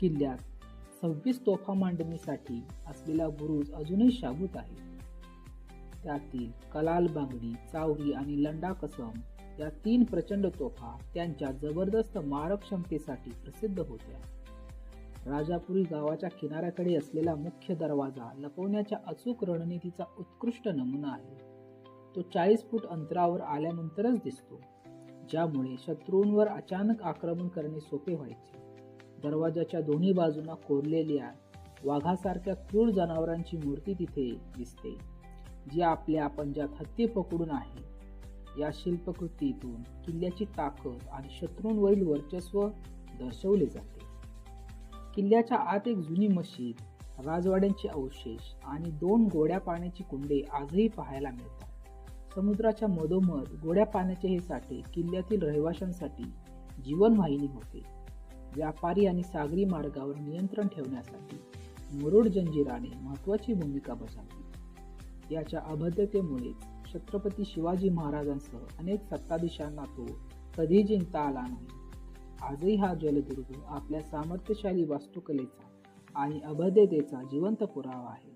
किल्ल्यात सव्वीस तोफा मांडणीसाठी असलेला बुरुज अजूनही शाबूत आहे. त्यातील कलाल बांगडी चावरी आणि लंडा कसम या तीन प्रचंड तोफा त्यांच्या जबरदस्त मारक क्षमतेसाठी प्रसिद्ध होत्या. राजापुरी गावाच्या किनाऱ्याकडे असलेला मुख्य दरवाजा लपवण्याच्या अचूक रणनीतीचा उत्कृष्ट नमुना आहे. तो चाळीस फूट अंतरावर आल्यानंतरच दिसतो ज्यामुळे शत्रूंवर अचानक आक्रमण करणे सोपे व्हायचे. दरवाजाच्या दोन्ही बाजूंना कोरलेल्या वाघासारख्या क्रूर जनावरांची मूर्ती तिथे दिसते जी आपल्या पंजात हत्ती पकडून आहे. या शिल्पकृतीतून किल्ल्याची ताकद आणि शत्रूंवरील वर्चस्व दर्शवले जाते. किल्ल्याच्या आत एक जुनी मशीद राजवाड्यांचे अवशेष आणि दोन गोड्या पाण्याची कुंडे आजही पाहायला मिळतात. समुद्राच्या मधोमध गोड्या पाण्याचे हे साठे किल्ल्यातील रहिवाशांसाठी जीवनवाहिनी होते. व्यापारी आणि सागरी मार्गावर नियंत्रण ठेवण्यासाठी मुरुड जंजिराने महत्त्वाची भूमिका बजावली. याच्या अभद्रतेमुळे छत्रपती शिवाजी महाराजांसह अनेक सत्ताधीशांना तो कधी जिंकता आला नाही. आजही हा जलदुर्ग आपल्या सामर्थ्यशाली वास्तुकलेचा आणि अभद्रतेचा जिवंत पुरावा आहे.